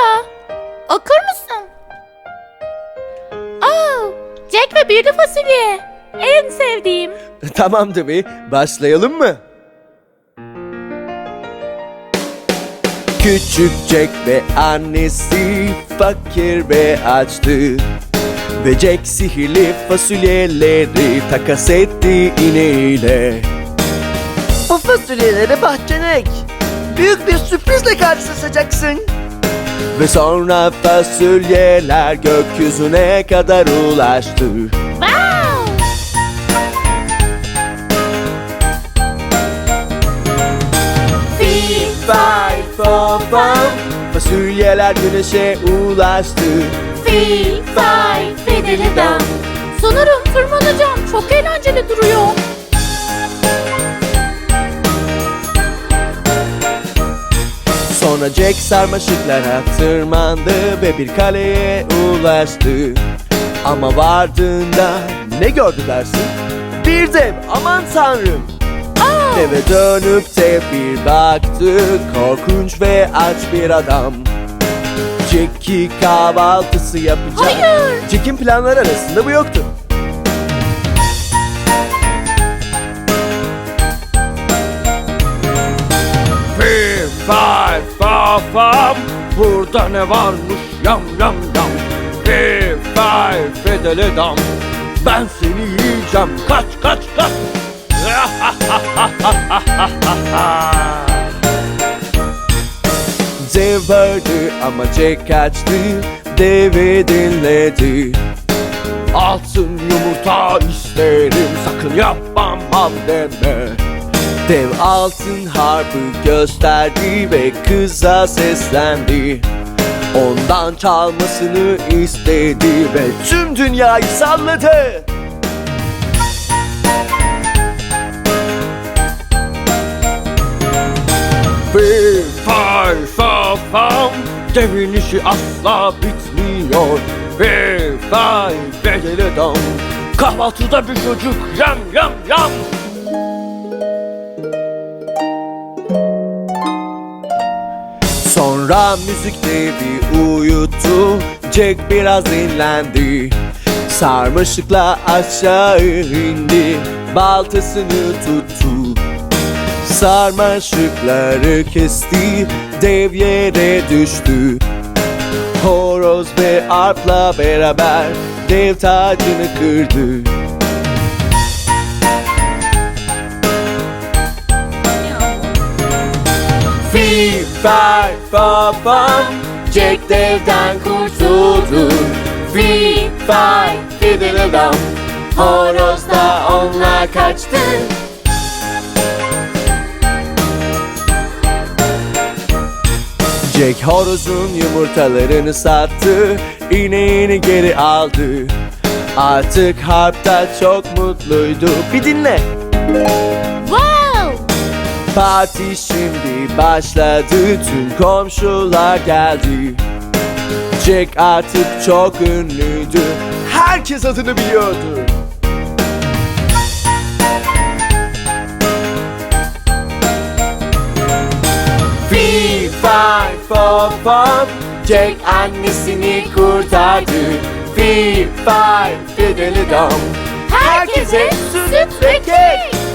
Merhaba. Okur musun? Oh, Jack ve büyülü fasulye. En sevdiğim. Tamam tabii. Başlayalım mı? Küçük Jack ve annesi fakir ve açtı. Ve Jack sihirli fasulyeleri takas etti ineğiyle. Bu fasulyeleri bahçene ek. Büyük bir sürprizle karşılaşacaksın. Ve sonra fasulyeler gökyüzüne kadar ulaştı. Wow. Fi, fo, fam Fasulyeler güneşe ulaştı Fi, fay, fideli dam. Sanırım tırmanacağım. Çok eğlenceli duruyor. Sonra Jack sarmaşıklara tırmandı ve bir kaleye ulaştı. Ama vardığında ne gördü dersin? Bir dev aman tanrım. Deve dönüp de bir baktı Korkunç ve aç bir adam. Jack'i kahvaltısı yapacak. Hayır. Jack'in planları arasında bu yoktu. Fi fay fa fam Burada ne varmış? Yam yam yam. Fi fay fedele dam. Ben seni yiyeceğim. Kaç kaç kaç. Dev vardı ama Jack kaçtı Devi dinledi. Altın yumurta isterim. Sakın yapmam deme Dev altın harpı gösterdi ve kıza seslendi. Ondan çalmasını istedi ve tüm dünyayı salladı. Fi fay fa fam Devin işi asla bitmiyor. Fi fay fedele dam. Kahvaltıda bir çocuk yam yam yam Sonra müzik devi uyuttu Jack biraz dinlendi. Sarmaşıkla aşağı indi Baltasını tuttu. Sarmaşıkları kesti Dev yere düştü. Horoz ve arpla beraber Dev tacını kırdı Fa fam Jack devden kurtuldu. Fi fi fidiladam Horoz da onunla kaçtı. Jack horozun yumurtalarını sattı İneğini geri aldı. Artık harpta çok mutluydu. Bir dinle. Wow. Parti şimdi başladı. Tüm komşular geldi. Jack artık çok ünlüydü. Herkes adını biliyordu. Fi fi fo. Fam Jack annesini kurtardı. Fi fi fideli dom Herkese süt ve kek.